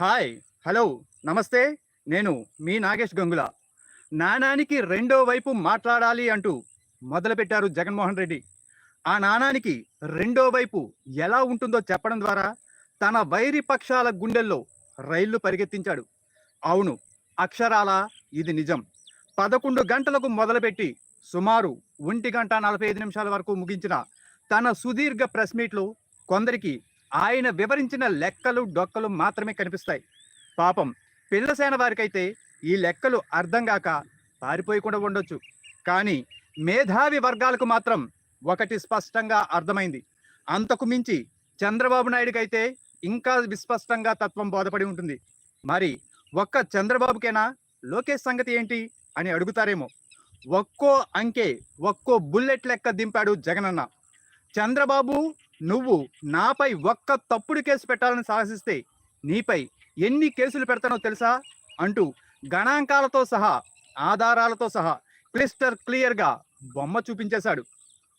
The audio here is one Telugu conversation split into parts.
హాయ్ హలో నమస్తే. నేను మీ నాగేష్ గంగుల. నాణానికి రెండో వైపు మాట్లాడాలి అంటూ మొదలుపెట్టారు జగన్మోహన్ రెడ్డి. ఆ నాణానికి రెండో వైపు ఎలా ఉంటుందో చెప్పడం ద్వారా తన వైరి పక్షాల గుండెల్లో రైళ్ళు పరిగెత్తించాడు. అవును అక్షరాల ఇది నిజం. పదకొండు గంటలకు మొదలుపెట్టి సుమారు ఒంటి గంట నలభై ఐదు నిమిషాల వరకు ముగించిన తన సుదీర్ఘ ప్రెస్ మీట్లో కొందరికి ఆయన వివరించిన లెక్కలు డొక్కలు మాత్రమే కనిపిస్తాయి. పాపం పిల్లసేన వారికైతే ఈ లెక్కలు అర్థం కాక పారిపోయకుండా ఉండొచ్చు. కానీ మేధావి వర్గాలకు మాత్రం ఒకటి స్పష్టంగా అర్థమైంది. అంతకు మించి చంద్రబాబు నాయుడుకైతే ఇంకా విస్పష్టంగా తత్వం బోధపడి ఉంటుంది. మరి ఒక్క చంద్రబాబుకేనా? లోకేష్ సంగతి ఏంటి? అని అడుగుతారేమో. ఒక్కో అంకె ఒక్కో బుల్లెట్ లెక్క దింపాడు జగనన్న. చంద్రబాబు నువ్వు నాపై ఒక్క తప్పుడు కేసు పెట్టాలని సాహసిస్తే నీపై ఎన్ని కేసులు పెడతానో తెలుసా? అంటూ గణాంకాలతో సహా ఆధారాలతో సహా క్లిస్టర్ క్లియర్గా బొమ్మ చూపించేశాడు.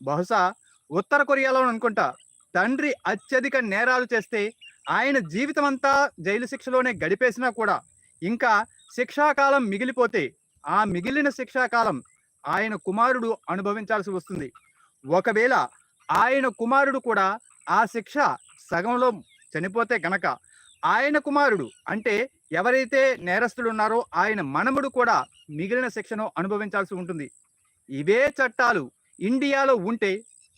బహుశా ఉత్తర కొరియాలో అనుకుంటా తండ్రి అత్యధిక నేరాలు చేస్తే ఆయన జీవితమంతా జైలు శిక్షలోనే గడిపేసినా కూడా ఇంకా శిక్షాకాలం మిగిలిపోతే ఆ మిగిలిన శిక్షాకాలం ఆయన కుమారుడు అనుభవించాల్సి వస్తుంది. ఒకవేళ ఆయన కుమారుడు కూడా ఆ శిక్ష సగంలో చనిపోతే గనక. ఆయన కుమారుడు అంటే ఎవరైతే నేరస్తులు ఉన్నారో ఆయన మనముడు కూడా మిగిలిన శిక్షను అనుభవించాల్సి ఉంటుంది. ఇవే చట్టాలు ఇండియాలో ఉంటే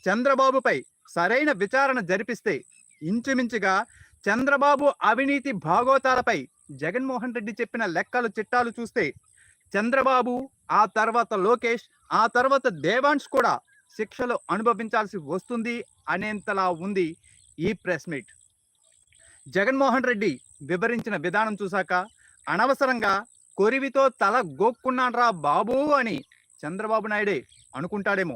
చంద్రబాబుపై సరైన విచారణ జరిపిస్తే ఇంచుమించుగా చంద్రబాబు అవినీతి భాగోతాలపై జగన్మోహన్ రెడ్డి చెప్పిన లెక్కలు చిట్టాలు చూస్తే చంద్రబాబు ఆ తర్వాత లోకేష్ ఆ తర్వాత దేవాంశ్ కూడా శిక్షలు అనుభవించాల్సి వస్తుంది అనేంతలా ఉంది ఈ ప్రెస్ మీట్. జగన్మోహన్ రెడ్డి వివరించిన విధానం చూశాక అనవసరంగా కొరివితో తల గోక్కున్నాడ్రా బాబు అని చంద్రబాబు నాయుడే అనుకుంటాడేమో.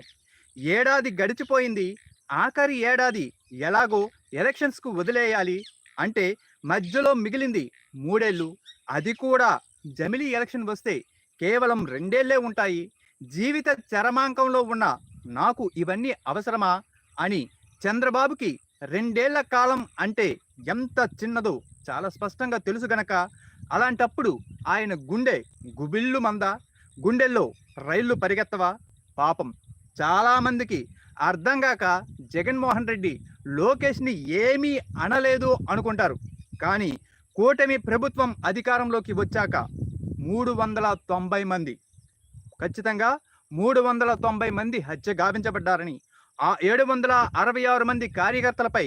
ఏడాది గడిచిపోయింది ఆఖరి ఏడాది ఎలాగో ఎలక్షన్స్కు వదిలేయాలి అంటే మధ్యలో మిగిలింది మూడేళ్ళు. అది కూడా జమిలీ ఎలక్షన్ వస్తే కేవలం రెండేళ్ళే ఉంటాయి. జీవిత చరమాంకంలో ఉన్న నాకు ఇవన్నీ అవసరమా అని చంద్రబాబుకి రెండేళ్ళ కాలం అంటే ఎంత చిన్నదో చాలా స్పష్టంగా తెలుసు గనక అలాంటప్పుడు ఆయన గుండె గుబిళ్ళు మంద గుండెల్లో రైళ్ళు పరిగెత్తవా? పాపం చాలామందికి అర్థం కాక జగన్మోహన్ రెడ్డి లోకేష్ని ఏమీ అనలేదు అనుకుంటారు. కానీ కూటమి ప్రభుత్వం అధికారంలోకి వచ్చాక మూడు వందల తొంభై మంది. ఖచ్చితంగా మూడు వందల తొంభై మంది హత్య గావించబడ్డారని ఆ ఏడు వందల అరవై ఆరు మంది కార్యకర్తలపై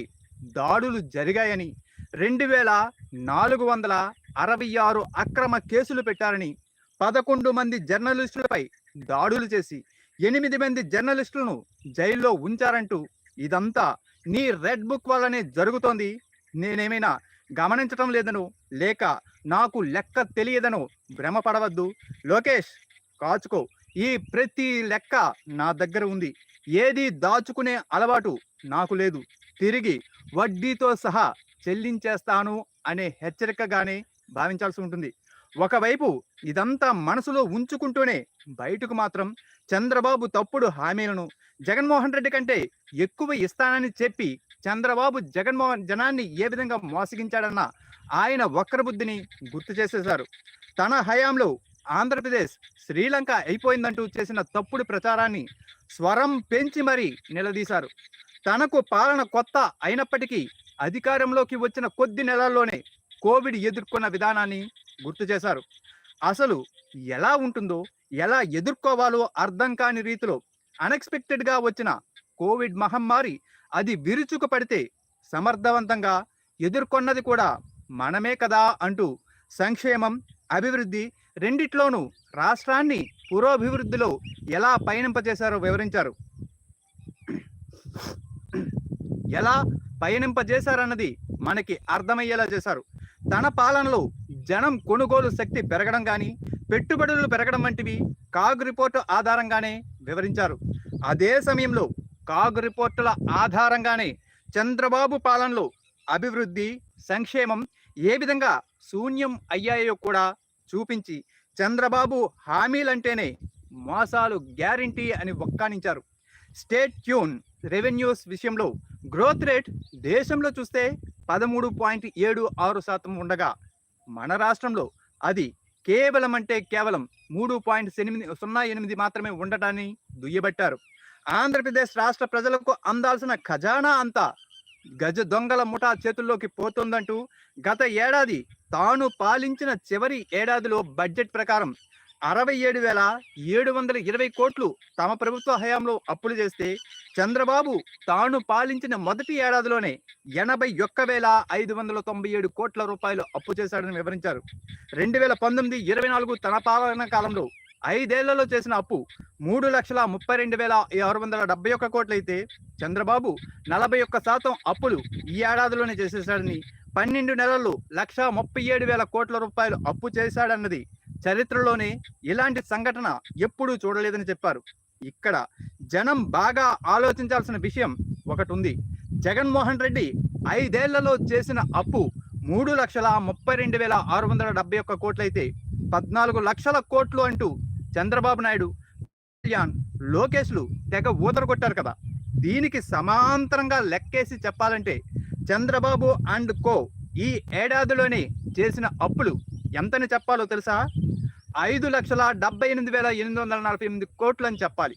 దాడులు జరిగాయని రెండు వేల నాలుగు వందల అరవై ఆరు అక్రమ కేసులు పెట్టారని పదకొండు మంది జర్నలిస్టులపై దాడులు చేసి ఎనిమిది మంది జర్నలిస్టులను జైల్లో ఉంచారంటూ ఇదంతా నీ రెడ్ బుక్ వల్లనే జరుగుతోంది. నేనేమైనా గమనించటం లేదను లేక నాకు లెక్క తెలియదను భ్రమపడవద్దు. లోకేష్ కాచుకో. ఈ ప్రతి లెక్క నా దగ్గర ఉంది. ఏది దాచుకునే అలవాటు నాకు లేదు. తిరిగి వడ్డీతో సహా చెల్లించేస్తాను అనే హెచ్చరికగానే భావించాల్సి ఉంటుంది. ఒకవైపు ఇదంతా మనసులో ఉంచుకుంటూనే బయటకు మాత్రం చంద్రబాబు తప్పుడు హామీలను జగన్మోహన్ రెడ్డి కంటే ఎక్కువ ఇస్తానని చెప్పి చంద్రబాబు జగన్మోహన్ జనాన్ని ఏ విధంగా మోసగించాడన్న ఆయన వక్రబుద్ధిని గుర్తు చేసేశారు. తన హయాంలో ఆంధ్రప్రదేశ్ శ్రీలంక అయిపోయిందంటూ చేసిన తప్పుడు ప్రచారాన్ని స్వరం పెంచి మరీ నిలదీశారు. తనకు పాలన కొత్త అయినప్పటికీ అధికారంలోకి వచ్చిన కొద్ది నెలల్లోనే కోవిడ్ ఎదుర్కొన్న విధానాన్ని గుర్తు చేశారు. అసలు ఎలా ఉంటుందో ఎలా ఎదుర్కోవాలో అర్థం కాని రీతిలో అన్ఎక్స్పెక్టెడ్గా వచ్చిన కోవిడ్ మహమ్మారి అది విరుచుకు పడితే సమర్థవంతంగా ఎదుర్కొన్నది కూడా మనమే కదా అంటూ సంక్షేమం అభివృద్ధి రెండిట్లోనూ రాష్ట్రాన్ని పురోభివృద్ధిలో ఎలా పయనింపజేశారో వివరించారు. ఎలా పయనింపజేశారన్నది మనకి అర్థమయ్యేలా చేశారు. తన పాలనలో జనం కొనుగోలు శక్తి పెరగడం కానీ పెట్టుబడులు పెరగడం వంటివి కాగ్ రిపోర్టు ఆధారంగానే వివరించారు. అదే సమయంలో కాగ్ రిపోర్టుల ఆధారంగానే చంద్రబాబు పాలనలో అభివృద్ధి సంక్షేమం ఏ విధంగా శూన్యం అయ్యాయో కూడా చూపించి చంద్రబాబు హామీలంటేనే మోసాలు గ్యారంటీ అని వక్కానించారు. స్టేట్ ట్యూన్ రెవెన్యూస్ విషయంలో గ్రోత్ రేట్ దేశంలో చూస్తే పదమూడు పాయింట్ ఏడు ఆరు శాతం ఉండగా మన రాష్ట్రంలో అది కేవలం అంటే కేవలం మూడు పాయింట్ ఎనిమిది సున్నా ఎనిమిది మాత్రమే ఉండటాన్ని దుయ్యబట్టారు. ఆంధ్రప్రదేశ్ రాష్ట్ర ప్రజలకు అందాల్సిన ఖజానా అంతా గజ దొంగల ముఠా చేతుల్లోకి పోతుందంటూ గత ఏడాది తాను పాలించిన చివరి ఏడాదిలో బడ్జెట్ ప్రకారం అరవై ఏడు వేల ఏడు వందల ఇరవై కోట్లు తమ ప్రభుత్వ హయాంలో అప్పులు చేస్తే చంద్రబాబు తాను పాలించిన మొదటి ఏడాదిలోనే ఎనభై ఒక్క వేల ఐదు వందల తొంభై ఏడు కోట్ల రూపాయలు అప్పు చేశాడని వివరించారు. రెండు వేల పంతొమ్మిది ఇరవై నాలుగు తన పాలన కాలంలో ఐదేళ్ళలో చేసిన అప్పు మూడు లక్షల ముప్పై రెండు వేల ఆరు వందల డెబ్బై ఒక్క కోట్లయితే చంద్రబాబు నలభై ఒక్క శాతం అప్పులు ఈ ఏడాదిలోనే చేసేశాడని పన్నెండు నెలలు లక్ష ముప్పై ఏడు వేల కోట్ల రూపాయలు అప్పు చేశాడన్నది చరిత్రలోనే ఇలాంటి సంఘటన ఎప్పుడూ చూడలేదని చెప్పారు. ఇక్కడ జనం బాగా ఆలోచించాల్సిన విషయం ఒకటి ఉంది. జగన్మోహన్ రెడ్డి ఐదేళ్ళలో చేసిన అప్పు మూడు లక్షల ముప్పై రెండు వేల ఆరు వందల డెబ్బై ఒక్క కోట్లయితే పద్నాలుగు లక్షల కోట్లు అంటూ చంద్రబాబు నాయుడు కళ్యాణ్ లోకేష్లు తెగ ఊతర కొట్టారు కదా. దీనికి సమాంతరంగా లెక్కేసి చెప్పాలంటే చంద్రబాబు అండ్ కో ఈ ఏడాదిలోనే చేసిన అప్పులు ఎంతని చెప్పాలో తెలుసా? ఐదు లక్షల డెబ్బై ఎనిమిది వేల ఎనిమిది వందల నలభై ఎనిమిది కోట్లు అని చెప్పాలి.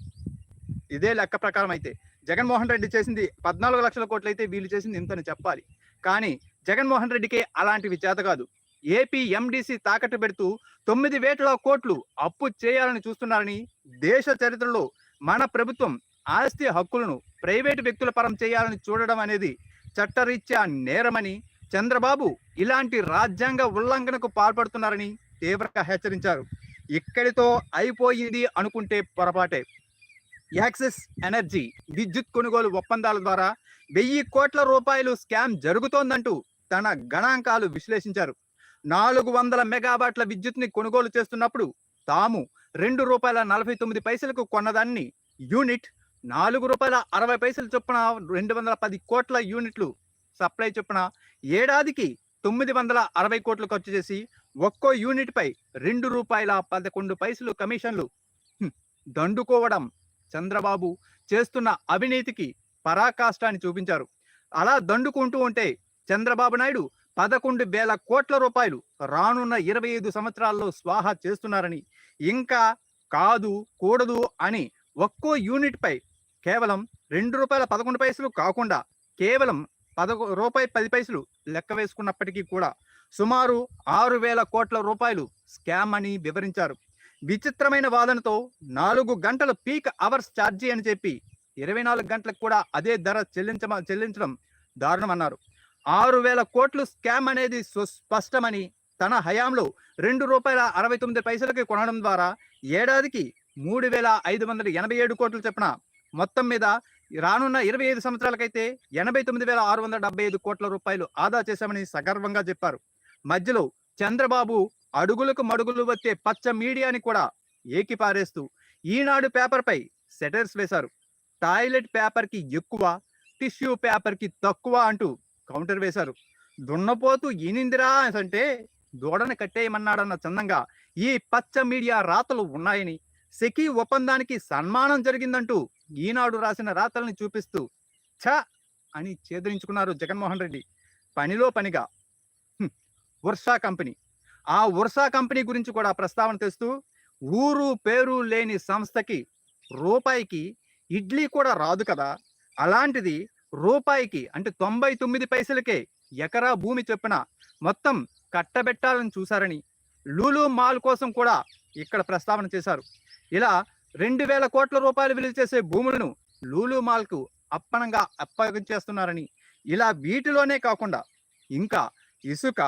ఇదే లెక్క ప్రకారం అయితే. జగన్మోహన్ రెడ్డి చేసింది పద్నాలుగు లక్షల కోట్లు అయితే వీళ్ళు చేసింది ఇంతని చెప్పాలి. కానీ జగన్మోహన్ రెడ్డికి అలాంటివి చేత కాదు. ఏపీ ఎండిసి తాకట్టు పెడుతూ తొమ్మిది వేల కోట్లు అప్పు చేయాలని చూస్తున్నారని దేశ చరిత్రలో మన ప్రభుత్వం ఆస్తి హక్కులను ప్రైవేటు వ్యక్తుల పరం చేయాలని చూడడం అనేది చట్టరీత్యా నేరమని చంద్రబాబు ఇలాంటి రాజ్యాంగ ఉల్లంఘనకు పాల్పడుతున్నారని తీవ్రంగా హెచ్చరించారు. ఇక్కడితో అయిపోయింది అనుకుంటే పొరపాటే. యాక్సిస్ ఎనర్జీ విద్యుత్ కొనుగోలు ఒప్పందాల ద్వారా వెయ్యి కోట్ల రూపాయలు స్కామ్ జరుగుతోందంటూ తన గణాంకాలు విశ్లేషించారు. నాలుగు వందల మెగావాట్ల విద్యుత్ని కొనుగోలు చేస్తున్నప్పుడు తాము రెండు రూపాయల నలభై తొమ్మిది పైసలకు కొన్నదాన్ని యూనిట్ నాలుగు రూపాయల అరవై పైసలు చొప్పున రెండు వందల పది కోట్ల యూనిట్లు సప్లై చొప్పున ఏడాదికి తొమ్మిది వందల అరవై కోట్లు ఖర్చు చేసి ఒక్కో యూనిట్ పై రెండు రూపాయల పదకొండు పైసలు కమిషన్లు దండుకోవడం చంద్రబాబు చేస్తున్న అవినీతికి పరాకాష్టాన్ని చూపించారు. అలా దండుకుంటూ ఉంటే చంద్రబాబు నాయుడు పదకొండు వేల కోట్ల రూపాయలు రానున్న ఇరవై ఐదు సంవత్సరాల్లో స్వాహా చేస్తున్నారని ఇంకా కాదు కూడదు అని ఒక్కో యూనిట్ పై కేవలం రెండు రూపాయల పదకొండు పైసలు కాకుండా కేవలం పదకొ రూపాయి పది పైసలు లెక్క వేసుకున్నప్పటికీ కూడా సుమారు ఆరు వేల కోట్ల రూపాయలు స్కామ్ అని వివరించారు. విచిత్రమైన వాదనతో నాలుగు గంటల పీక్ అవర్స్ ఛార్జీ అని చెప్పి ఇరవై నాలుగు గంటలకు కూడా అదే ధర చెల్లించమ చెల్లించడం దారుణమన్నారు. ఆరు వేల కోట్లు స్కామ్ అనేది సుస్పష్టమని తన హయాంలో రెండు రూపాయల అరవై తొమ్మిది పైసలకి కొనడం ద్వారా ఏడాదికి మూడు వేల ఐదు వందల ఎనభై ఏడు కోట్లు చెప్పిన మొత్తం మీద రానున్న ఇరవై ఐదు సంవత్సరాలకైతే ఎనభై తొమ్మిది వేల ఆరు వందల డెబ్బై ఐదు కోట్ల రూపాయలు ఆదా చేశామని సగర్వంగా చెప్పారు. మధ్యలో చంద్రబాబు అడుగులకు మడుగులు వచ్చే పచ్చ మీడియాని కూడా ఏకిపారేస్తూ ఈనాడు పేపర్పై సెటర్స్ వేశారు. టాయిలెట్ పేపర్కి ఎక్కువ టిష్యూ పేపర్కి తక్కువ అంటూ కౌంటర్ వేశారు. దున్నపోతు ఈనిందిరా అంటే దూడని కట్టేయమన్నాడన్న చందంగా ఈ పచ్చ మీడియా రాతలు ఉన్నాయని సెకీ ఒప్పందానికి సన్మానం జరిగిందంటూ ఈనాడు రాసిన రాతల్ని చూపిస్తూ ఛ! అని ఛేదరించుకున్నారు జగన్మోహన్ రెడ్డి. పనిలో పనిగా. Ursa company. ఆ ఉర్సా కంపెనీ గురించి కూడా ప్రస్తావన తెస్తూ ఊరు పేరు లేని సంస్థకి రూపాయికి ఇడ్లీ కూడా రాదు కదా. అలాంటిది రూపాయికి అంటే తొంభై తొమ్మిది పైసలకే ఎకరా భూమి చొప్పున మొత్తం కట్టబెట్టాలని చూశారని లూలు మాల్ కోసం కూడా ఇక్కడ ప్రస్తావన చేశారు. ఇలా రెండు వేల కోట్ల రూపాయలు విలువ చేసే భూములను లూలు మాల్కు అప్పనంగా అప్పగించేస్తున్నారని ఇలా వీటిలోనే కాకుండా ఇంకా ఇసుక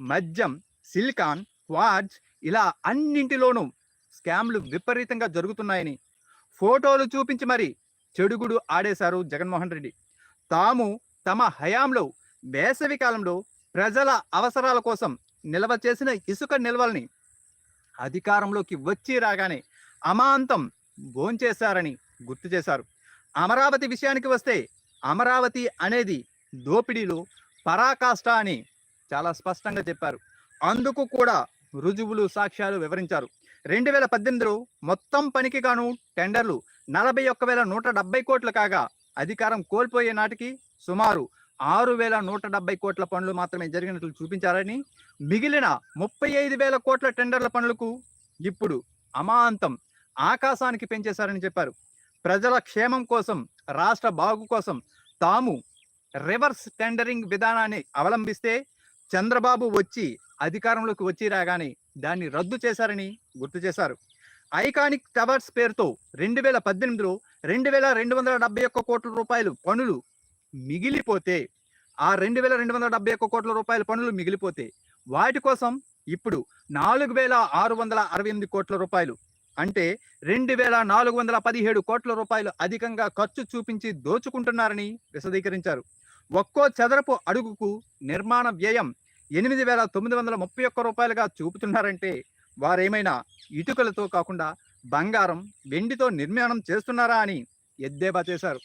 మద్యం సిలికాన్ క్వార్జ్ ఇలా అన్నింటిలోనూ స్కామ్లు విపరీతంగా జరుగుతున్నాయని ఫోటోలు చూపించి మరి చెడుగుడు ఆడేశారు జగన్మోహన్ రెడ్డి. తాము తమ హయాంలో వేసవి కాలంలో ప్రజల అవసరాల కోసం నిల్వ చేసిన ఇసుక నిల్వల్ని అధికారంలోకి వచ్చి రాగానే అమాంతం భోంచేశారని గుర్తు చేశారు. అమరావతి విషయానికి వస్తే అమరావతి అనేది దోపిడీలో పరాకాష్ట అని చాలా స్పష్టంగా చెప్పారు. అందుకు కూడా రుజువులు సాక్ష్యాలు వివరించారు. రెండు వేల పద్దెనిమిదిలో మొత్తం పనికి గాను టెండర్లు నలభై ఒక్క వేల నూట డెబ్బై కోట్లు కాగా అధికారం కోల్పోయే నాటికి సుమారు ఆరు వేల నూట డెబ్బై కోట్ల పనులు మాత్రమే జరిగినట్లు చూపించారని మిగిలిన ముప్పై ఐదు వేల కోట్ల టెండర్ల పనులకు ఇప్పుడు అమాంతం ఆకాశానికి పెంచేశారని చెప్పారు. ప్రజల క్షేమం కోసం రాష్ట్ర బాగు కోసం తాము రివర్స్ టెండరింగ్ విధానాన్ని అవలంబిస్తే చంద్రబాబు వచ్చి అధికారంలోకి వచ్చి రాగానే దాన్ని రద్దు చేశారని గుర్తు చేశారు. ఐకానిక్ టవర్స్ పేరుతో రెండు వేల పద్దెనిమిదిలో రెండు వేల రెండు వందల డెబ్బై ఒక్క కోట్ల రూపాయలు పనులు మిగిలిపోతే ఆ రెండు వేల రెండు వందల డెబ్బై ఒక్క కోట్ల రూపాయల పనులు మిగిలిపోతే వాటి కోసం ఇప్పుడు నాలుగు వేల ఆరు వందల అరవై ఎనిమిది కోట్ల రూపాయలు. అంటే రెండు వేల నాలుగు వందల పదిహేడు కోట్ల రూపాయలు అధికంగా ఖర్చు చూపించి దోచుకుంటున్నారని విశదీకరించారు. ఒక్కో చదరపు అడుగుకు నిర్మాణ వ్యయం ఎనిమిది వేల తొమ్మిది వందల ముప్పై ఒక్క రూపాయలుగా చూపుతున్నారంటే వారేమైనా ఇటుకలతో కాకుండా బంగారం వెండితో నిర్మాణం చేస్తున్నారా అని ఎద్దేవా చేశారు.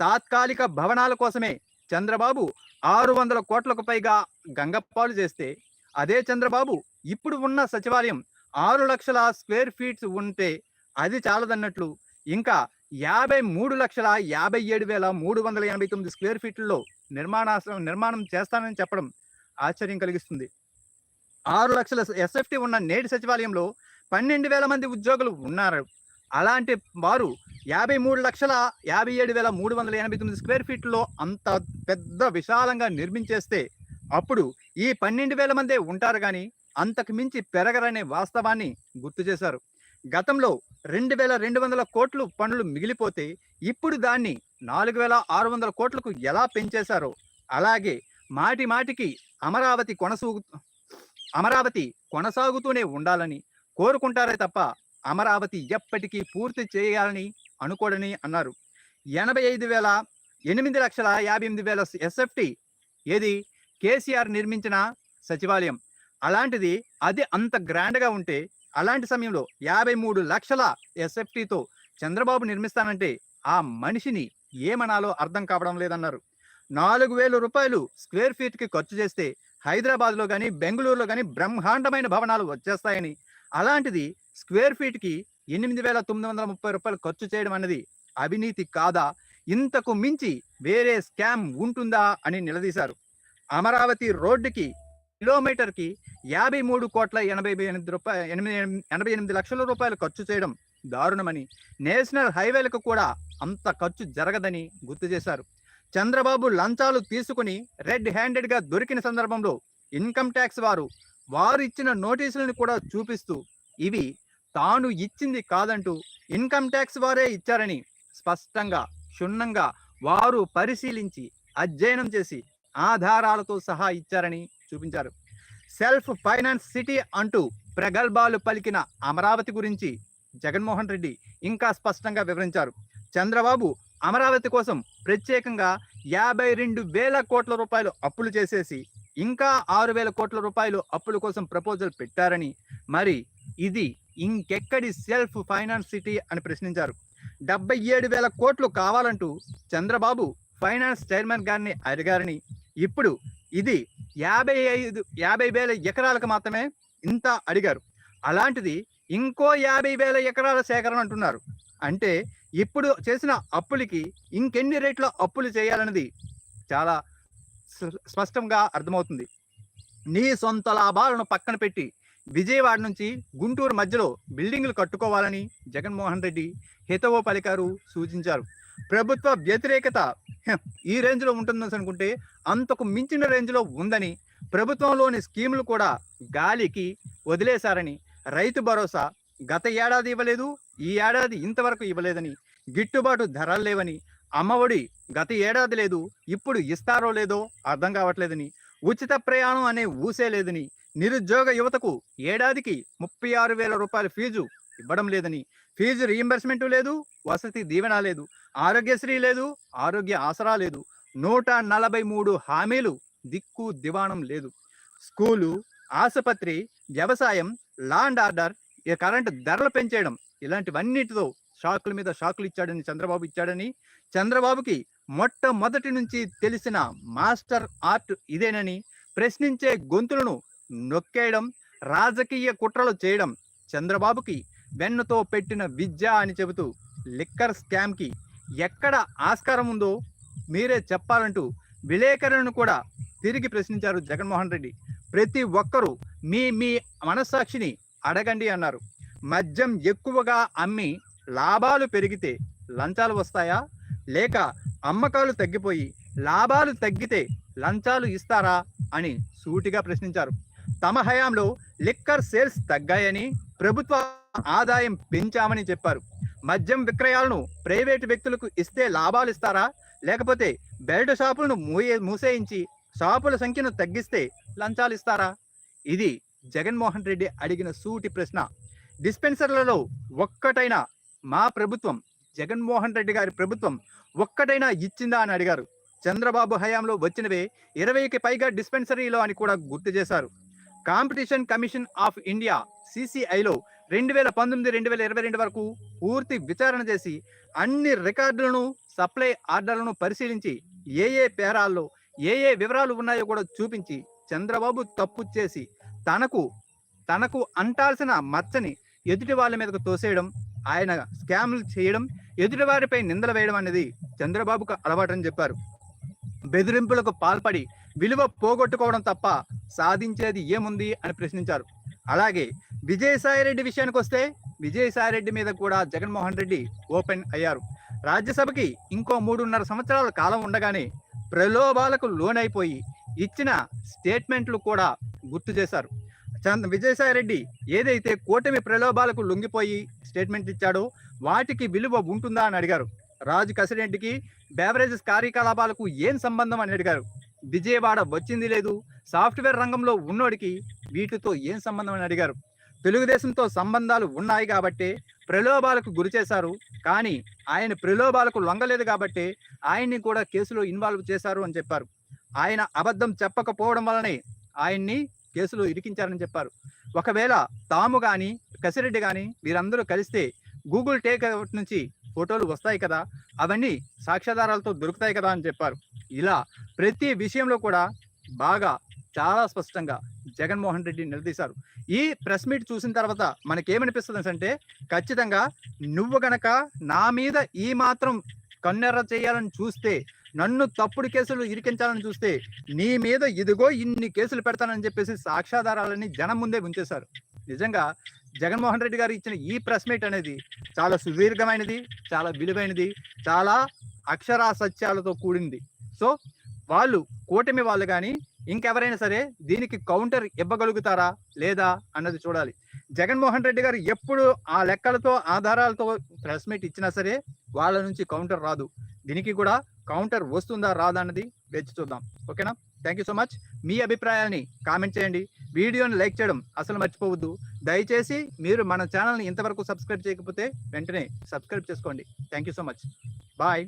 తాత్కాలిక భవనాల కోసమే చంద్రబాబు ఆరు వందల కోట్లకు పైగా గంగప్పాలు చేస్తే అదే చంద్రబాబు ఇప్పుడు ఉన్న సచివాలయం ఆరు లక్షల స్క్వేర్ ఫీట్స్ ఉంటే అది చాలదన్నట్లు ఇంకా యాభై మూడు లక్షల యాభై ఏడు వేల మూడు వందల ఎనభై తొమ్మిది స్క్వేర్ ఫీట్లలో నిర్మాణాశ్రమం నిర్మాణం చేస్తానని చెప్పడం ఆశ్చర్యం కలిగిస్తుంది. ఆరు లక్షల ఎస్ఎఫ్టీ ఉన్న నేటి సచివాలయంలో పన్నెండు వేల మంది ఉద్యోగులు ఉన్నారు. అలాంటి వారు యాభై మూడు లక్షల యాభై ఏడు వేల మూడు వందల ఎనభై తొమ్మిది స్క్వేర్ ఫీట్లో అంత పెద్ద విశాలంగా నిర్మించేస్తే అప్పుడు ఈ పన్నెండు వేల మందే ఉంటారు కానీ అంతకు మించి పెరగరనే వాస్తవాన్ని గుర్తు చేశారు. గతంలో రెండు వేల రెండు వందల కోట్లు పనులు మిగిలిపోతే ఇప్పుడు దాన్ని నాలుగు వేల ఆరు వందల కోట్లకు ఎలా పెంచేశారో అలాగే మాటి మాటికి అమరావతి కొనసాగు అమరావతి కొనసాగుతూనే ఉండాలని కోరుకుంటారే తప్ప అమరావతి ఎప్పటికీ పూర్తి చేయాలని అనుకోడని అన్నారు. ఎనభై ఐదు వేల ఎనిమిది లక్షల యాభై ఎనిమిది వేల ఎస్ఎఫ్టి ఏది కేసీఆర్ నిర్మించిన సచివాలయం. అలాంటిది అది అంత గ్రాండ్గా ఉంటే అలాంటి సమయంలో యాభై మూడు లక్షల ఎస్ఎఫ్టీతో చంద్రబాబు నిర్మిస్తానంటే ఆ మనిషిని ఏమనాలో అర్థం కావడం లేదన్నారు. నాలుగు వేల రూపాయలు స్క్వేర్ ఫీట్కి ఖర్చు చేస్తే హైదరాబాద్లో కానీ బెంగళూరులో కానీ బ్రహ్మాండమైన భవనాలు వచ్చేస్తాయని అలాంటిది స్క్వేర్ ఫీట్కి ఎనిమిది వేల తొమ్మిది వందల ముప్పై రూపాయలు ఖర్చు చేయడం అనేది అవినీతి కాదా? ఇంతకు మించి వేరే స్కామ్ ఉంటుందా? అని నిలదీశారు. అమరావతి రోడ్డుకి కిలోమీటర్కి యాభై మూడు కోట్ల ఎనభై ఎనిమిది రూపాయలు ఎనిమిది ఎనభై ఎనిమిది లక్షల రూపాయలు ఖర్చు చేయడం దారుణమని నేషనల్ హైవేలకు కూడా అంత ఖర్చు జరగదని గుర్తు చేశారు. చంద్రబాబు లంచాలు తీసుకుని రెడ్ హ్యాండెడ్గా దొరికిన సందర్భంలో ఇన్కమ్ ట్యాక్స్ వారు వారు ఇచ్చిన నోటీసులను కూడా చూపిస్తూ ఇవి తాను ఇచ్చింది కాదంటూ ఇన్కమ్ ట్యాక్స్ వారే ఇచ్చారని స్పష్టంగా క్షుణ్ణంగా వారు పరిశీలించి అధ్యయనం చేసి ఆధారాలతో సహా ఇచ్చారని చూపించారు. సెల్ఫ్ ఫైనాన్స్ సిటీ అంటూ ప్రగల్భాలు పలికిన అమరావతి గురించి జగన్మోహన్ రెడ్డి ఇంకా స్పష్టంగా వివరించారు. చంద్రబాబు అమరావతి కోసం ప్రత్యేకంగా యాభై రెండు వేల కోట్ల రూపాయలు అప్పులు చేసేసి ఇంకా ఆరు వేల కోట్ల రూపాయలు అప్పుల కోసం ప్రపోజల్ పెట్టారని. మరి ఇది ఇంకెక్కడి సెల్ఫ్ ఫైనాన్స్ సిటీ అని ప్రశ్నించారు. డెబ్బై ఏడు వేల కోట్లు కావాలంటూ చంద్రబాబు ఫైనాన్స్ చైర్మన్ గారిని అడిగారని. ఇప్పుడు ఇది యాభై ఐదు యాభై వేల ఎకరాలకు మాత్రమే ఇంత అడిగారు. అలాంటిది ఇంకో యాభై వేల ఎకరాల సేకరణ అంటున్నారు. అంటే ఇప్పుడు చేసిన అప్పులకి ఇంకెన్ని రేట్ల అప్పులు చేయాలన్నది చాలా స్పష్టంగా అర్థమవుతుంది. నీ సొంత లాభాలను పక్కన పెట్టి విజయవాడ నుంచి గుంటూరు మధ్యలో బిల్డింగులు కట్టుకోవాలని జగన్మోహన్ రెడ్డి హితవో పలికారు సూచించారు. ప్రభుత్వ వ్యతిరేకత ఈ రేంజ్లో ఉంటుందని అనుకుంటే అంతకు మించిన రేంజ్లో ఉందని ప్రభుత్వంలోని స్కీములు కూడా గాలికి వదిలేశారని రైతు భరోసా గత ఏడాది ఇవ్వలేదు ఈ ఏడాది ఇంతవరకు ఇవ్వలేదని గిట్టుబాటు ధరలు లేవని అమ్మఒడి గత ఏడాది లేదు ఇప్పుడు ఇస్తారో లేదో అర్థం కావట్లేదని ఉచిత ప్రయాణం అనే ఊసే లేదని నిరుద్యోగ యువతకు ఏడాదికి ముప్పై ఆరు వేల రూపాయల ఫీజు ఇవ్వడం లేదని ఫీజు రీయింబర్స్మెంట్ లేదు వసతి దీవెన లేదు ఆరోగ్యశ్రీ లేదు ఆరోగ్య ఆసరా లేదు నూట నలభై మూడు హామీలు దిక్కు దివాణం లేదు. స్కూలు ఆసుపత్రి వ్యవసాయం లాండ్ ఆర్డర్ ఈ కరెంటు ధరలు పెంచేయడం ఇలాంటివన్నిటితో షాకుల మీద షాకులు ఇచ్చాడని చంద్రబాబు ఇచ్చాడని చంద్రబాబుకి మొట్టమొదటి నుంచి తెలిసిన మాస్టర్ ఆర్ట్ ఇదేనని ప్రశ్నించే గొంతులను నొక్కేయడం రాజకీయ కుట్రలు చేయడం చంద్రబాబుకి వెన్నుతో పెట్టిన విద్య అని చెబుతూ లిక్కర్ స్కామ్కి ఎక్కడ ఆస్కారం ఉందో మీరే చెప్పాలంటూ విలేకరులను కూడా తిరిగి ప్రశ్నించారు జగన్మోహన్ రెడ్డి. ప్రతి ఒక్కరూ మీ మీ మనస్సాక్షిని అడగండి అన్నారు. మద్యం ఎక్కువగా అమ్మి లాభాలు పెరిగితే లంచాలు వస్తాయా? లేక అమ్మకాలు తగ్గిపోయి లాభాలు తగ్గితే లంచాలు ఇస్తారా? అని సూటిగా ప్రశ్నించారు. తమ హయాంలో లిక్కర్ సేల్స్ తగ్గాయని ప్రభుత్వ ఆదాయం పెంచామని చెప్పారు. మద్యం విక్రయాలను ప్రైవేటు వ్యక్తులకు ఇస్తే లాభాలు ఇస్తారా? లేకపోతే బెల్ట్ షాపులను మూయే మూసేయించి షాపుల సంఖ్యను తగ్గిస్తే లంచాలు ఇస్తారా? ఇది జగన్మోహన్ రెడ్డి అడిగిన సూటి ప్రశ్న. డిస్పెన్సర్లలో ఒక్కటైనా మా ప్రభుత్వం జగన్మోహన్ రెడ్డి గారి ప్రభుత్వం ఒక్కటైనా ఇచ్చిందా అని అడిగారు. చంద్రబాబు హయాంలో వచ్చినవే ఇరవైకి పైగా డిస్పెన్సరీలో అని కూడా గుర్తు చేశారు. కాంపిటీషన్ కమిషన్ ఆఫ్ ఇండియా సిసిఐలో రెండు వేల పంతొమ్మిది రెండు వేల ఇరవై రెండు వరకు పూర్తి విచారణ చేసి అన్ని రికార్డులను సప్లై ఆర్డర్లను పరిశీలించి ఏ ఏ పేరాల్లో ఏ ఏ వివరాలు ఉన్నాయో కూడా చూపించి చంద్రబాబు తప్పు చేసి తనకు తనకు అంటాల్సిన మచ్చని ఎదుటి వాళ్ళ మీదకు తోసేయడం ఆయన స్కామ్లు చేయడం ఎదుటివారిపై నిందలు వేయడం అనేది చంద్రబాబుకు అలవాటని చెప్పారు. బెదిరింపులకు పాల్పడి విలువ పోగొట్టుకోవడం తప్ప సాధించేది ఏముంది అని ప్రశ్నించారు. అలాగే విజయసాయి రెడ్డి విషయానికి వస్తే విజయసాయి రెడ్డి మీద కూడా జగన్మోహన్ రెడ్డి ఓపెన్ అయ్యారు. రాజ్యసభకి ఇంకో మూడున్నర సంవత్సరాల కాలం ఉండగానే ప్రలోభాలకు లోనైపోయి ఇచ్చిన స్టేట్మెంట్లు కూడా గుర్తు చేశారు. విజయసాయి రెడ్డి ఏదైతే కూటమి ప్రలోభాలకు లొంగిపోయి స్టేట్మెంట్ ఇచ్చాడో వాటికి విలువ ఉంటుందా అని అడిగారు. రాజు కసిరెడ్డికి బేవరేజెస్ కార్యకలాపాలకు ఏం సంబంధం అని అడిగారు. విజయవాడ వచ్చింది లేదు సాఫ్ట్వేర్ రంగంలో ఉన్నోడికి వీటితో ఏం సంబంధం అని అడిగారు. తెలుగుదేశంతో సంబంధాలు ఉన్నాయి కాబట్టి ప్రలోభాలకు గురి చేశారు కానీ ఆయన ప్రలోభాలకు లొంగలేదు కాబట్టి ఆయన్ని కూడా కేసులో ఇన్వాల్వ్ చేశారు అని చెప్పారు. ఆయన అబద్ధం చెప్పకపోవడం వలనే ఆయన్ని కేసులో ఇరికించారని చెప్పారు. ఒకవేళ తాము కానీ కసిరెడ్డి కానీ వీరందరూ కలిస్తే గూగుల్ టేక్ అవుట్ నుంచి ఫోటోలు వస్తాయి కదా అవన్నీ సాక్ష్యాధారాలతో దొరుకుతాయి కదా అని చెప్పారు. ఇలా ప్రతి విషయంలో కూడా బాగా చాలా స్పష్టంగా జగన్మోహన్ రెడ్డి నిలదీశారు. ఈ ప్రెస్ మీట్ చూసిన తర్వాత మనకేమనిపిస్తుంది అంటే ఖచ్చితంగా నువ్వు గనక నా మీద ఈ మాత్రం కన్నెర్ర చేయాలని చూస్తే నన్ను తప్పుడు కేసులు ఇరికించాలని చూస్తే నీ మీద ఇదిగో ఇన్ని కేసులు పెడతానని చెప్పేసి సాక్ష్యాధారాలని జనం ముందే ఉంచేశారు నిజంగా జగన్మోహన్ రెడ్డి గారు ఇచ్చిన ఈ ప్రెస్ మీట్ అనేది చాలా సుదీర్ఘమైనది చాలా విలువైనది చాలా అక్షరా సత్యాలతో కూడింది. సో వాళ్ళు కూటమి వాళ్ళు కానీ ఇంకెవరైనా సరే దీనికి కౌంటర్ ఇవ్వగలుగుతారా లేదా అన్నది చూడాలి. జగన్మోహన్ రెడ్డి గారు ఎప్పుడు ఆ లెక్కలతో ఆధారాలతో ప్రెస్ మీట్ ఇచ్చినా సరే వాళ్ళ నుంచి కౌంటర్ రాదు. దీనికి కూడా కౌంటర్ వస్తుందా రాదా అన్నది వేచి చూద్దాం. ఓకేనా? థ్యాంక్ యూ సో మచ్ మీ అభిప్రాయాన్ని కామెంట్ చేయండి. వీడియోని లైక్ చేయడం అసలు మర్చిపోవద్దు. దయచేసి మీరు మన ఛానల్ని ఇంతవరకు సబ్స్క్రైబ్ చేయకపోతే వెంటనే సబ్స్క్రైబ్ చేసుకోండి. Thank you so much bye